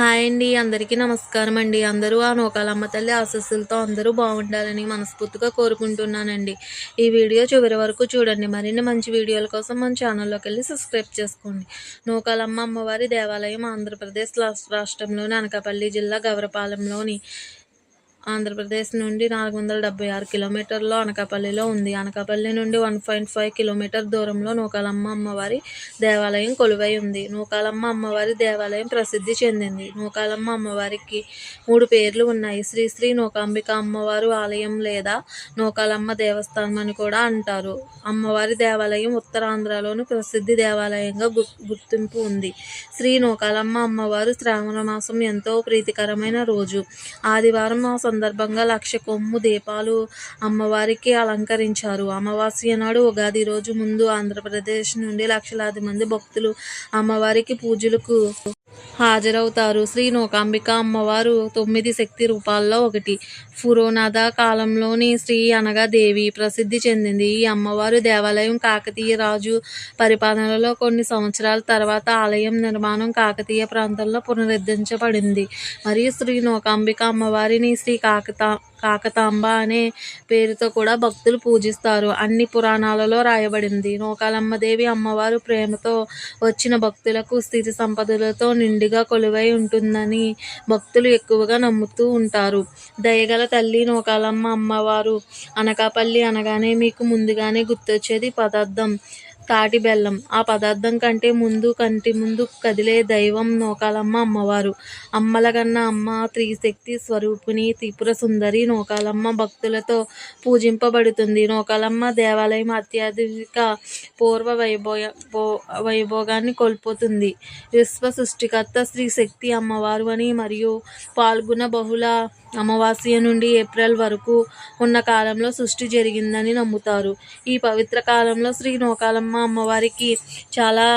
Hi అండి అందరికీ నమస్కారం అండి. అందరూ ఆ నూకాలమ్మ తల్లి ఆశస్సులతో అందరూ బాగుండాలని మనస్ఫూర్తిగా కోరుకుంటున్నానండి. ఈ వీడియో చివరి వరకు చూడండి. మరిన్ని మంచి వీడియోల కోసం మన ఛానల్లోకి వెళ్ళి సబ్స్క్రైబ్ చేసుకోండి. నూకాలమ్మ అమ్మవారి దేవాలయం ఆంధ్రప్రదేశ్ రాష్ట్ర- రాష్ట్రంలోని అనకాపల్లి జిల్లా గవరపాలెంలోని ఆంధ్రప్రదేశ్ నుండి నాలుగు వందల డెబ్బై ఆరు కిలోమీటర్లో అనకాపల్లిలో ఉంది. అనకాపల్లి నుండి వన్ పాయింట్ ఫైవ్ కిలోమీటర్ దూరంలో నూకాలమ్మ అమ్మవారి దేవాలయం కొలువై ఉంది. నూకాలమ్మ అమ్మవారి దేవాలయం ప్రసిద్ధి చెందింది. నూకాలమ్మ అమ్మవారికి మూడు పేర్లు ఉన్నాయి. శ్రీ శ్రీ నూకాంబిక అమ్మవారు ఆలయం లేదా నూకాలమ్మ దేవస్థానం అని కూడా అంటారు. అమ్మవారి దేవాలయం ఉత్తరాంధ్రలోని ప్రసిద్ధి దేవాలయంగా గుర్తింపు ఉంది. శ్రీ నూకాలమ్మ అమ్మవారు శ్రావణ మాసం ఎంతో ప్రీతికరమైన రోజు. ఆదివారం ఆ సందర్భంగా లక్ష కొమ్ము దీపాలు అమ్మవారికి అలంకరించారు. అమావాస్య నాడు ఉగాది రోజు ముందు ఆంధ్రప్రదేశ్ నుండి లక్షలాది మంది భక్తులు అమ్మవారికి పూజలకు హాజరవుతారు. శ్రీ నూకాంబిక అమ్మవారు తొమ్మిది శక్తి రూపాల్లో ఒకటి. పురోనాథ కాలంలోని శ్రీ అనగా దేవి ప్రసిద్ధి చెందింది. ఈ అమ్మవారు దేవాలయం కాకతీయ రాజు పరిపాలనలో కొన్ని సంవత్సరాల తర్వాత ఆలయం నిర్మాణం కాకతీయ ప్రాంతంలో పునరుద్ధరించబడింది. మరియు శ్రీ నూకాంబిక అమ్మవారిని శ్రీ కాకత కాకతాంబ అనే పేరుతో కూడా భక్తులు పూజిస్తారు. అన్ని పురాణాలలో రాయబడింది. నూకాలమ్మ దేవి అమ్మవారు ప్రేమతో వచ్చిన భక్తులకు స్థితి సంపదలతో నిండుగా కొలువై ఉంటుందని భక్తులు ఎక్కువగా నమ్ముతూ ఉంటారు. దయగల తల్లి నూకాలమ్మ అమ్మవారు అనకాపల్లి అనగానే మీకు ముందుగానే గుర్తొచ్చేది పదార్థం. తాటి బెల్లం. ఆ పదార్థం కంటే ముందు కంటి ముందు కదిలే దైవం నోకాలమ్మ అమ్మవారు. అమ్మలగన్న అమ్మ త్రిశక్తి స్వరూపిణి త్రిపుర సుందరి నోకాలమ్మ భక్తులతో పూజింపబడుతుంది. నోకాలమ్మ దేవాలయం అత్యాధునిక పూర్వ వైభవ వైభోగాన్ని కోల్పోతుంది. విశ్వ సృష్టికర్త శ్రీ శక్తి అమ్మవారు అని మరియు పాల్గొన బహుళ అమావాస్య నుండి ఏప్రిల్ వరకు ఉన్న కాలంలో సృష్టి జరిగిందని నమ్ముతారు. ఈ పవిత్ర కాలంలో శ్రీ నోకాలమ్మ అమ్మవారికి చాలా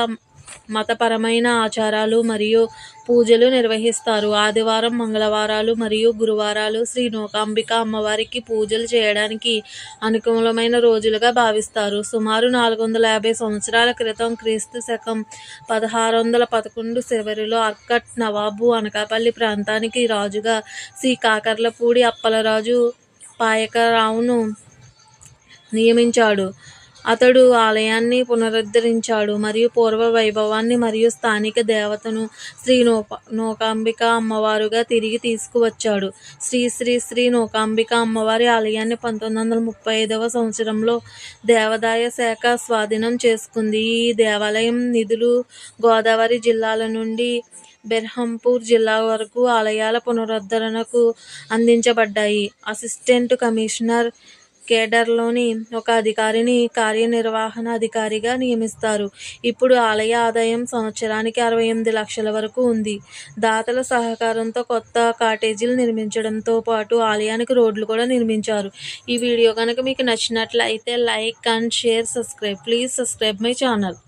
మతపరమైన ఆచారాలు మరియు పూజలు నిర్వహిస్తారు. ఆదివారం మంగళవారాలు మరియు గురువారాలు శ్రీ నూకాంబిక అమ్మవారికి పూజలు చేయడానికి అనుకూలమైన రోజులుగా భావిస్తారు. సుమారు నాలుగు వందల యాభై సంవత్సరాల క్రితం క్రీస్తు శకం పదహారు వందల పదకొండు చివరిలో అక్కట్ నవాబు అనకాపల్లి ప్రాంతానికి రాజుగా శ్రీ కాకర్లపూడి అప్పలరాజు పాయకరావును నియమించాడు. అతడు ఆలయాన్ని పునరుద్ధరించాడు మరియు పూర్వ వైభవాన్ని మరియు స్థానిక దేవతను శ్రీ నోప నూకాంబిక అమ్మవారుగా తిరిగి తీసుకువచ్చాడు. శ్రీ శ్రీ శ్రీ నూకాంబిక అమ్మవారి ఆలయాన్ని పంతొమ్మిది వందల ముప్పై ఐదవ సంవత్సరంలో దేవాదాయ శాఖ స్వాధీనం చేసుకుంది. ఈ దేవాలయం నిధులు గోదావరి జిల్లాల నుండి బెర్హంపూర్ జిల్లా వరకు ఆలయాల పునరుద్ధరణకు అందించబడ్డాయి. అసిస్టెంట్ కమిషనర్ కేడర్లోని ఒక అధికారిని కార్యనిర్వహణ అధికారిగా నియమిస్తారు. ఇప్పుడు ఆలయ ఆదాయం సంవత్సరానికి అరవై ఎనిమిది లక్షల వరకు ఉంది. దాతల సహకారంతో కొత్త కాటేజీలు నిర్మించడంతో పాటు ఆలయానికి రోడ్లు కూడా నిర్మించారు. ఈ వీడియో కనుక మీకు నచ్చినట్లయితే like and share subscribe. Please subscribe my channel.